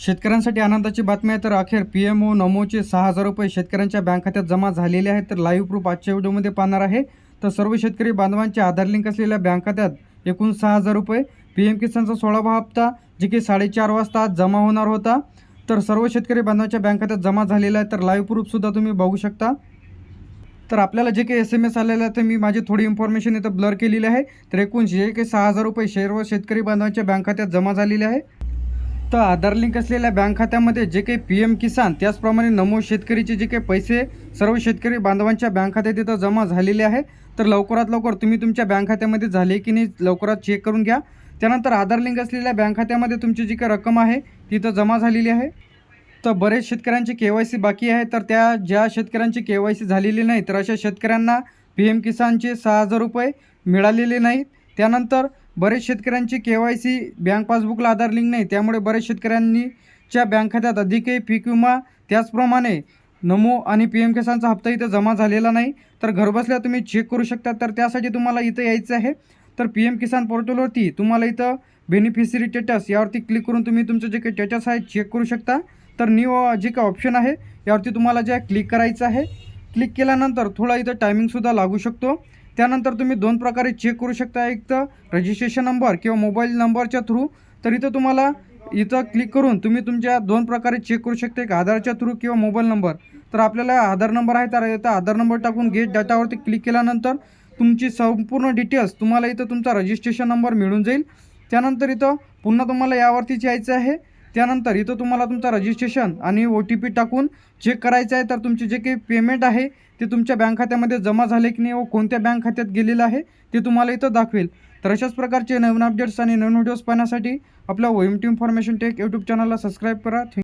शेतकऱ्यांसाठी आनंदाची बातमी आहे. तर अखेर पी एम ओ नमोचे सहा हजार रुपये शेतकऱ्यांच्या बँक खात्यात जमा झालेले आहेत. तर लाईव्ह प्रूफ आजच्या व्हिडिओमध्ये पाहणार आहे. तर सर्व शेतकरी बांधवांचे आधार लिंक असलेल्या बँक खात्यात एकूण सहा हजार रुपये. पी एम किसानचा सोळावा हप्ता जे की साडेचार वाजता आज जमा होणार होता. तर सर्व शेतकरी बांधवांच्या बँक खात्यात जमा झालेला आहे. तर लाईव्ह प्रूफसुद्धा तुम्ही बघू शकता. तर आपल्याला जे काही एस एम एस आलेलं आहे तर मी माझी थोडी इन्फॉर्मेशन इथं ब्लर केलेली आहे. तर एकूण जे काही सहा हजार रुपये सर्व शेतकरी बांधवांच्या बँक खात्यात जमा झालेले आहे. तर आधार लिंक असलेल्या बँक खात्यामध्ये जे काही पी एम किसान त्याचप्रमाणे नमो शेतकरीचे जे काही पैसे सर्व शेतकरी बांधवांच्या बँक खात्यात तिथं जमा झालेले आहे तर लवकरात लवकर तुम्ही तुमच्या बँक खात्यामध्ये झाले की नाही लवकरात चेक करून घ्या. त्यानंतर आधार लिंक असलेल्या बँक खात्यामध्ये तुमची जी काही रक्कम आहे तिथं जमा झालेली आहे. तर बरेच शेतकऱ्यांची के वाय सी बाकी आहे तर त्या ज्या शेतकऱ्यांची के वाय सी झालेली नाही तर अशा शेतकऱ्यांना पी एम किसानचे सहा हजार रुपये मिळालेले नाहीत. त्यानंतर बरेच शेतकऱ्यांची के वाय सी बँक पासबुकला आधार लिंक नाही त्यामुळे बरेच शेतकऱ्यांनीच्या बँक खात्यात अधिकही पीक विमा त्याचप्रमाणे नमो आणि पी एम किसानचा हप्ता इथं जमा झालेला नाही. तर घरबसल्या तुम्ही चेक करू शकता. तर त्यासाठी तुम्हाला इथं यायचं आहे. तर पी एम किसान पोर्टलवरती तुम्हाला इथं बेनिफिशरी स्टेटस यावरती क्लिक करून तुम्ही तुमचं जे काही स्टेटस आहे चेक करू शकता. तर न्यू जे काही ऑप्शन आहे यावरती तुम्हाला जे क्लिक करायचं आहे. क्लिक केल्यानंतर थोडा इथं टायमिंगसुद्धा लागू शकतो. त्यानंतर तुम्ही दोन प्रकारे चेक करू शकता. एक तर रजिस्ट्रेशन नंबर किंवा मोबाईल नंबरच्या थ्रू तर इथं तुम्हाला इथं क्लिक करून तुम्ही तुमच्या दोन प्रकारे चेक करू शकता. एक आधारच्या थ्रू किंवा मोबाईल नंबर तर आपल्याला आधार नंबर आहे तर इथं आधार नंबर टाकून गेट डाटावरती क्लिक केल्यानंतर तुमची संपूर्ण डिटेल्स तुम्हाला इथं तुमचा रजिस्ट्रेशन नंबर मिळून जाईल. त्यानंतर इथं पुन्हा तुम्हाला यावरतीच यायचं आहे. त्यानंतर इथं तुम्हाला तुमचं रजिस्ट्रेशन आणि ओ टी पी टाकून चेक करायचं आहे. तर तुमचे जे काही पेमेंट आहे ते तुमच्या बँक खात्यामध्ये जमा झाले की नाही व कोणत्या बँक खात्यात गेलेलं आहे ते तुम्हाला इथं दाखवेल. तर अशाच प्रकारचे नवीन अपडेट्स आणि नवीन व्हिडिओज पाहण्यासाठी आपल्या OM T information tech YouTube चॅनलला सबस्क्राईब करा. थँक